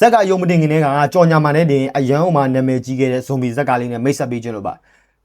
ဇက်ကယုံမတင်ခင်တည်းကကြော်ညာမာနဲ့တင်အရန်အောင်မှာနာမည်ကြီးခဲ့တဲ့ဇွန်ဘီဇက်ကလေးနဲ့မိတ်ဆက်ပေးခြင်းလို့ပါ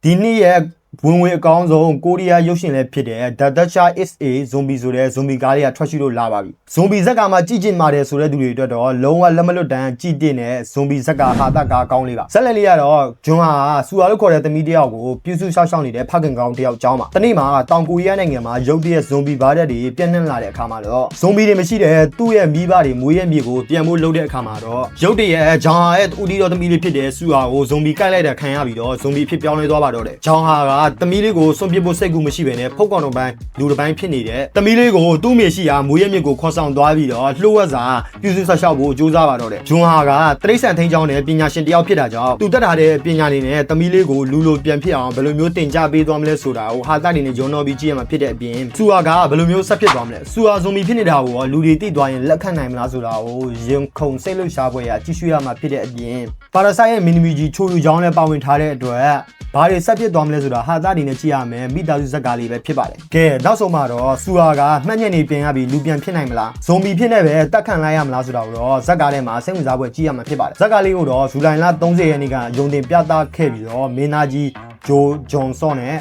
ဒီနေ့ရဲ့ ဝင်ဝင်အကောင်းဆုံးကိုရီးယားရုပ်ရှင်လည်းဖြစ်တဲ့ The Dutcher is a Zombie ဆိုတဲ့ဇွန်ဘီကားလေးကထွက်ရှိလို့လာပါပြီဇွန်ဘီဇက်ကမှကြည့်ကျင်ပါတယ်ဆိုတဲ့သူတွေအတွက်တော့လုံးဝလက်မလွတ်တမ်းကြည့်တင်တဲ့ဇွန်ဘီဇက်ကဟာတကားကောင်းလေးပါဆက်လက်လေးကတော့ဂျွန်ဟာစူအာလို့ခေါ်တဲ့သမီးတစ်ယောက်ကိုပြုစုရှောက်ရှောက်နေတဲ့ဖခင်ကောင်းတစ်ယောက်ကြောင်းပါတနေ့မှာတောင်ကိုရီးယားနိုင်ငံမှာရုတ်တရက်ဇွန်ဘီဘားတက်တွေပြန့်နှံ့လာတဲ့အခါမှာတော့ဇွန်ဘီတွေမရှိတဲ့သူ့ရဲ့မိဘတွေမွေးရဲ့မြေကိုပြန်ဖို့လုပ်တဲ့အခါမှာတော့ရုတ်တရက်ဂျွန်ဟာရဲ့ဦးဒီတော်သမီးလေးဖြစ်တဲ့စူအာကိုဇွန်ဘီကိုက်လိုက်တဲ့ခံရပြီးတော့ဇွန်ဘီဖြစ်ပြောင်းလဲသွားပါတော့တယ်ဂျွန်ဟာကသမီးလေးကိုစွန့်ပစ်ဖို့စိတ်ကူမရှိဘဲနဲ့ဖုတ်ကောင်တော်ပိုင်းလူတစ်ပိုင်းဖြစ်နေတဲ့သမီးလေးကိုသူ့မြေရှိရာမွေးရဲ့မြေကိုခေါ်ဆောင်သွားပြီးတော့လှုပ်ဝက်စာပြုစုဆက်ရှောက်ဖို့ကြိုးစားပါတော့တယ်ဂျွန်ဟာကတရိတ်ဆန်ထိန်ချောင်းနဲ့ပညာရှင်တစ်ယောက်ဖြစ်တာကြောင့်သူတက်တာတဲ့ပညာလေးနဲ့သမီးလေးကိုလူလိုပြန်ဖြစ်အောင်ဘယ်လိုမျိုးတင်ကြပေးသွားမလဲဆိုတာကိုဟာတာနေနဲ့ဂျွန်တော်ပြီးကြည့်ရမှာဖြစ်တဲ့အပြင်စူအာကဘယ်လိုမျိုးဆက်ဖြစ်သွားမလဲစူအာဇွန်ဘီဖြစ်နေတာကိုရောလူတွေသိသွားရင်လက်ခံနိုင်မလားဆိုတာကိုရင်ခုန်စိတ်လှုပ်ရှားပွဲရကြည့်ရှုရမှာဖြစ်တဲ့အပြင်ပါရာဆိုက်ရဲ့မီနီမီကြီးချိုလူချောင်းလည်းပါဝင်ထားတဲ့အတွက်ဘာတွေဆက်ဖြစ်သွားမလဲဆိုတာဟာတာနေနဲ့ကြည့်ရမယ်မိသားစုဇက်ကားလေးပဲဖြစ်ပါတယ်ကဲနောက်ဆုံးမှာတော့စူအာကမှတ်ညက်နေပြင်ရပြီးလူပြန်ဖြစ်နိုင်မလားဇွန်ဘီဖြစ်နေပဲတက်ခံလိုက်ရမလားဆိုတာကိုတော့ဇက်ကားထဲမှာစိတ်ဝင်စားပွဲကြည့်ရမှာဖြစ်ပါတယ်ဇက်ကားလေးကိုတော့ဇူလိုင်လ30ရက်နေ့ကယုံတင်ပြသခဲ့ပြီးတော့မင်းသားကြီးဂျိုဂျွန်ဆော့နဲ့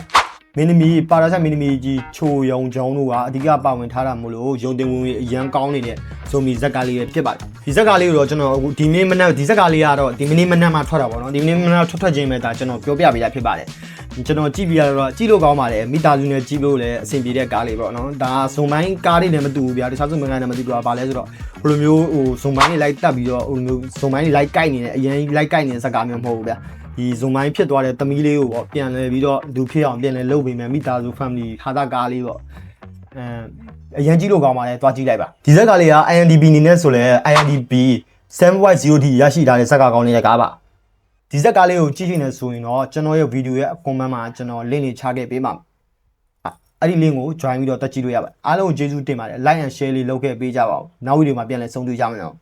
မင်းသမီးပါရာဆက်မင်းသမီးကြီးချိုယုံချောင်းတို့ကအဓိကပါဝင်ထားတာမို့လို့ယုံတင်ဝင်ဝင်အရန်ကောင်းနေတဲ့ဇိုမီဇက်ကလေးပဲဖြစ်ပါတယ်ဒီဇက်ကလေးကိုတော့ကျွန်တော်အခုဒီနေ့မနက်ဒီဇက်ကလေးကတော့ဒီမိနစ်မနက်မှထွက်တာပေါ့နော်ဒီမိနစ်မနက်ထွက်ထွက်ချင်းပဲဒါကျွန်တော်ပြောပြပေးတာဖြစ်ပါတယ် ကျွန်တော်ကြည့်ပြရတော့ကြည့်လို့ကောင်းပါတယ်မိသားစုနဲ့ကြည့်လို့လည်းအဆင်ပြေတဲ့ကားလေးပေါ့နော်ဒါဇုံပိုင်းကားလေးလည်းမတူဘူးဗျာတခြားဇုံပိုင်းကားလည်းမတူဘူးပါလဲဆိုတော့ဘယ်လိုမျိုးဟိုဇုံပိုင်းတွေလိုက်တက်ပြီးတော့ဟိုလိုမျိုးဇုံပိုင်းတွေလိုက်ကိုက်နေတယ်အရင်လိုက်ကိုက်နေတဲ့ဇက်ကားမျိုးမဟုတ်ဘူးဗျာဒီဇုံမိုင်းဖြစ်သွားတဲ့သမီးလေးကိုပေါ့ပြန်လဲပြီးတော့လူဖြစ်အောင်ပြန်လဲလုပ်ပေးမယ်မိသားစု family ခါသားကားလေးပေါ့အဲအရင်ကြည့်လို့ကောင်းပါလေတွားကြည့်လိုက်ပါဒီဇက်ကလေးက INDB အနေနဲ့ဆိုလဲ INDB 7.0D ရရှိထားတဲ့ဇက်ကကောင်းလေးတဲ့ကားပါ ဒီဇက်ကားလေးကိုကြည့်နေဆိုရင်တော့ကျွန်တော်ရဲ့ဗီဒီယိုရဲ့ comment မှာကျွန်တော် link လေးချခဲ့ပေးပါမယ်အဲ့ဒီ link ကို join ပြီးတော့တက်ကြည့်လို့ရပါတယ်အားလုံးကိုကျေးဇူးတင်ပါတယ် like and share လေးလုပ်ခဲ့ပေးကြပါဦးနောက်ဗီဒီယိုမှာပြန်လည်ဆုံတွေ့ကြမယ်နော်